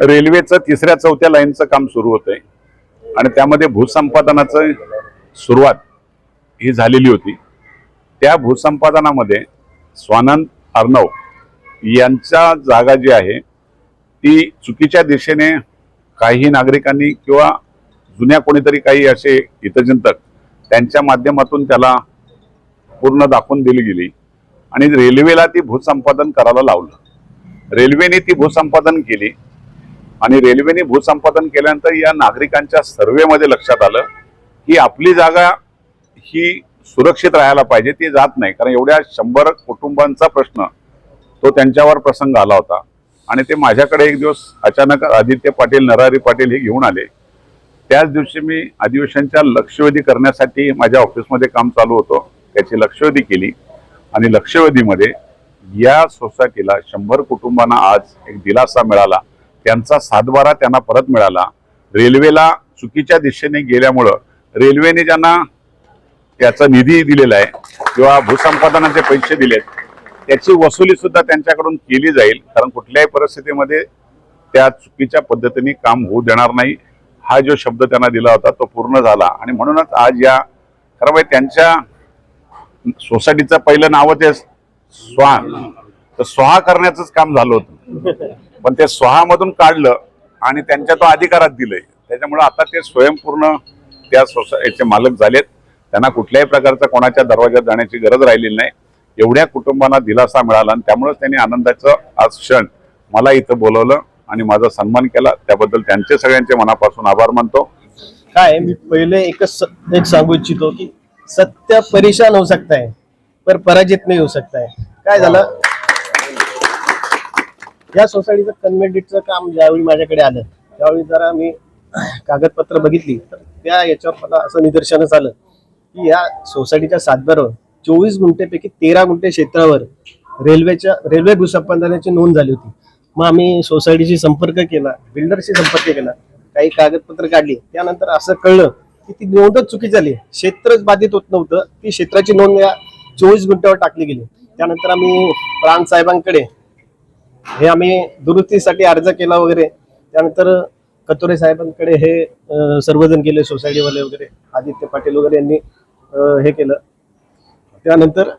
रेल्वेचं तिसऱ्या चौथ्या लाईनचं काम सुरू होतंय. आणि त्यामध्ये भूसंपादनाचं सुरुवात ही झालेली होती. त्या भूसंपादनामध्ये स्वानंद अर्णव यांच्या जागा जी आहे ती चुकीच्या दिशेने काही नागरिकांनी किंवा जुन्या कोणीतरी काही असे हितचिंतक त्यांच्या माध्यमातून त्याला पूर्ण दाखवून दिली गेली. आणि रेल्वेला ती भूसंपादन करायला लावलं. रेल्वेने ती भूसंपादन केली. आणि रेल्वेने भूसंपादन केल्यानंतर या नागरिकांच्या सर्वेमध्ये लक्षात आलं की आपली जागा ही सुरक्षित राहायला पाहिजे ती जात नाही. कारण एवढ्या शंभर कुटुंबांचा प्रश्न तो त्यांच्यावर प्रसंग आला होता. आणि ते माझ्याकडे एक दिवस अचानक आदित्य पाटील नरहरी पाटील हे घेऊन आले. त्याच दिवशी मी अधिवेशनच्या लक्षवेधी करण्यासाठी माझ्या ऑफिसमध्ये काम चालू होतं. त्याची लक्षवेधी केली. आणि लक्षवेधीमध्ये या सोसायटीला शंभर कुटुंबांना आज एक दिलासा मिळाला. त्यांचा सातबारा त्यांना परत मिळाला. रेल्वेला चुकीच्या दिशेने गेल्यामुळं रेल्वेने ज्यांना त्याचा निधी दिलेला आहे किंवा भूसंपादनाचे पैसे दिलेत त्याची वसुली सुद्धा त्यांच्याकडून केली जाईल. कारण कुठल्याही परिस्थितीमध्ये त्या चुकीच्या पद्धतीने काम होऊ देणार नाही. हा जो शब्द त्यांना दिला होता तो पूर्ण झाला. आणि म्हणूनच आज या खरं म्हणजे त्यांच्या सोसायटीचं पहिलं नाव ते स्वा तर स्वाहा करण्याचंच काम झालं होतं. पण ते स्वाहामधून काढलं आणि त्यांच्या तो अधिकारात दिलंय. त्याच्यामुळे आता ते स्वयंपूर्ण त्या सोसायटीचे मालक झालेत. त्यांना कुठल्याही प्रकारचा कोणाच्या दरवाज्यात जाण्याची गरज राहिलेली नाही. एवढ्या कुटुंबांना दिलासा मिळाला आणि त्यामुळेच त्यांनी आनंदाचं आज क्षण मला इथं बोलवलं आणि माझा सन्मान केला. त्याबद्दल त्यांचे सगळ्यांचे मनापासून आभार मानतो. काय मी पहिले एकच स- एक सांगू इच्छितो की सत्य परेशान होऊ सकता है पर पराजित नाही होऊ सकता है. काय झालं? या सोसायटीचं कन्व्हेंटेडचं काम ज्यावेळी माझ्याकडे आलं त्यावेळी जरा मी कागदपत्र बघितली. तर त्या याच्यावर मला असं निदर्शनच आलं की या सोसायटीच्या सातबारावर चोवीस गुंठेपैकी तेरा गुंठे क्षेत्रावर रेल्वेच्या रेल्वे भूसंपादनाची नोंद झाली होती. मग आम्ही सोसायटीशी संपर्क केला बिल्डरशी संपर्क केला काही कागदपत्र काढली. त्यानंतर असं कळलं की ती नोंदच चुकी झाली. क्षेत्रच बाधित होत नव्हतं. ती क्षेत्राची नोंद या चोवीस गुंठ्यावर टाकली गेली. त्यानंतर आम्ही प्राण साहेबांकडे हे आम्ही दुरुस्तीसाठी अर्ज केला वगैरे. त्यानंतर कतोरे साहेबांकडे हे सर्वजण गेले सोसायटीवाले वगैरे आदित्य पाटील वगैरे यांनी हे केलं. त्यानंतर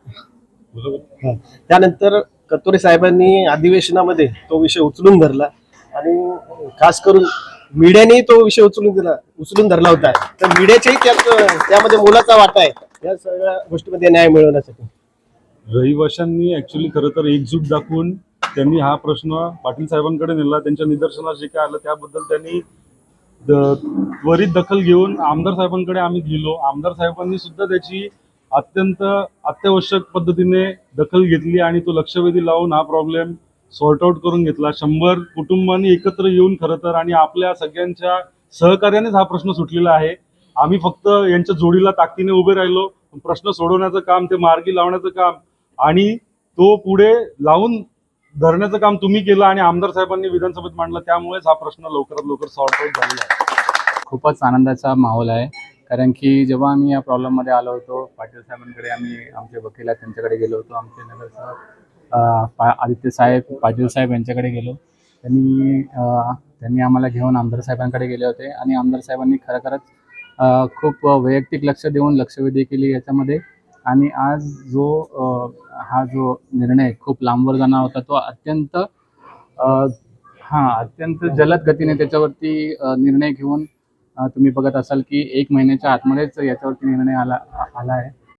त्यानंतर कतोरे साहेबांनी अधिवेशनामध्ये तो विषय उचलून धरला. आणि खास करून मीडियाने तो विषय उचलून दिला उचलून धरला होता. तर मीडियाच्याही त्यात त्यामध्ये मोलाचा वाटा आहे. या सगळ्या गोष्टीमध्ये न्याय मिळवण्यासाठी. रहिवाशांनी ऍक्च्युली खरं तर एकजूट दाखवून त्यांनी हा प्रश्न पाटील साहेबांकडे नेला त्यांच्या निदर्शनास जे काय आलं त्याबद्दल त्यांनी त्वरित दखल घेऊन आमदार साहेबांकडे आम्ही गेलो. आमदार साहेबांनी सुद्धा त्याची अत्यंत अत्यावश्यक पद्धतीने दखल घेतली आणि तो लक्षवेधी लावून हा प्रॉब्लेम सॉर्ट आउट करून घेतला. शंभर कुटुंबांनी एकत्र येऊन खरं तर आणि आपल्या सगळ्यांच्या सहकार्यानेच हा प्रश्न सुटलेला आहे. आम्ही फक्त यांच्या जोडीला ताकदीने उभे राहिलो. प्रश्न सोडवण्याचं काम ते मार्गी लावण्याचं काम आणि तो पुढे लावून धरण्याचं काम तुम्ही केलं आणि आमदार साहेबांनी विधानसभेत मांडलं त्यामुळेच हा प्रश्न लवकरात लवकर सॉर्ट आउट झालेला आहे. खूपच आनंदाचा माहोल आहे. कारण की जेव्हा आम्ही या प्रॉब्लेममध्ये आलो होतो पाटील साहेबांकडे आम्ही आमचे वकील आहेत त्यांच्याकडे गेलो होतो आमचे नगरसेवक पा- आदित्य साहेब पाटील साहेब यांच्याकडे गेलो. त्यांनी त्यांनी आम्हाला घेऊन आमदार साहेबांकडे गेले होते आणि आमदार साहेबांनी खरं खरंच खूप वैयक्तिक लक्ष देऊन लक्षवेधी केली याच्यामध्ये. आणि आज जो हा जो निर्णय खूप लांबवर जाणार होता तो अत्यंत हा अत्यंत जलद गतीने त्याच्यावरती निर्णय घेऊन तुम्ही बघत असाल की एक महिन्याच्या आतमध्येच याच्यावरती निर्णय आला आला आहे.